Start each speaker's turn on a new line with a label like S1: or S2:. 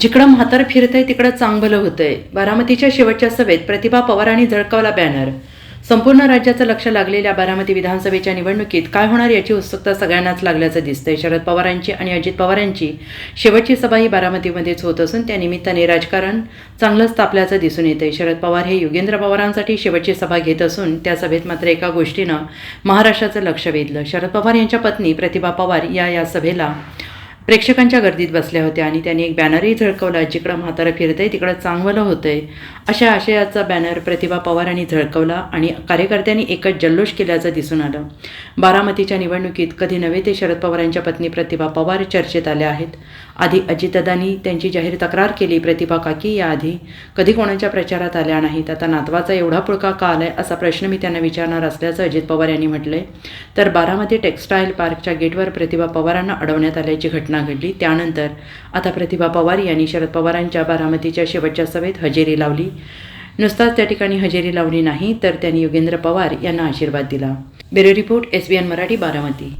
S1: जिकडं म्हातार फिरतंय तिकडं चांगलं होतंय. बारामतीच्या शेवटच्या सभेत प्रतिभा पवारांनी झळकावला बॅनर. संपूर्ण राज्याचं लक्ष लागलेल्या बारामती विधानसभेच्या निवडणुकीत काय होणार याची उत्सुकता सगळ्यांनाच लागल्याचं दिसतंय. शरद पवारांची आणि अजित पवारांची शेवटची सभा ही बारामतीमध्येच होत असून त्या निमित्ताने राजकारण चांगलंच तापल्याचं दिसून येतंय. शरद पवार हे योगेंद्र पवारांसाठी शेवटची सभा घेत असून त्या सभेत मात्र एका गोष्टीनं महाराष्ट्राचं लक्ष वेधलं. शरद पवार यांच्या पत्नी प्रतिभा पवार या या सभेला प्रेक्षकांच्या गर्दीत बसल्या होत्या आणि त्यांनी एक बॅनरही झळकवला जिकडं म्हातारं फिरतंय तिकडं चांगलं होतंय. अशा आशयाचा बॅनर प्रतिभा पवारांनी झळकवला आणि कार्यकर्त्यांनी एकच जल्लोष केल्याचं दिसून आलं. बारामतीच्या निवडणुकीत कधी नव्हे ते शरद पवारांच्या पत्नी प्रतिभा पवार चर्चेत आल्या आहेत. आधी अजितदादांनी त्यांची जाहीर तक्रार केली प्रतिभा काकी याआधी. कधी कोणाच्या प्रचारात आल्या नाहीत आता नातवाचा एवढा पुळका का आलाय असा प्रश्न मी त्यांना विचारणार असल्याचं अजित पवार यांनी म्हटलंय. तर बारामती टेक्स्टाईल पार्कच्या गेटवर प्रतिभा पवारांना अडवण्यात आल्याची घटना घडली त्यानंतर आता प्रतिभा पवार यांनी शरद पवारांच्या बारामतीच्या शेवटच्या सभेत हजेरी लावली. नुसताच त्या ठिकाणी हजेरी लावली नाही तर त्यांनी योगेंद्र पवार यांना आशीर्वाद दिला. Bureau report S B N Marathi Baramati.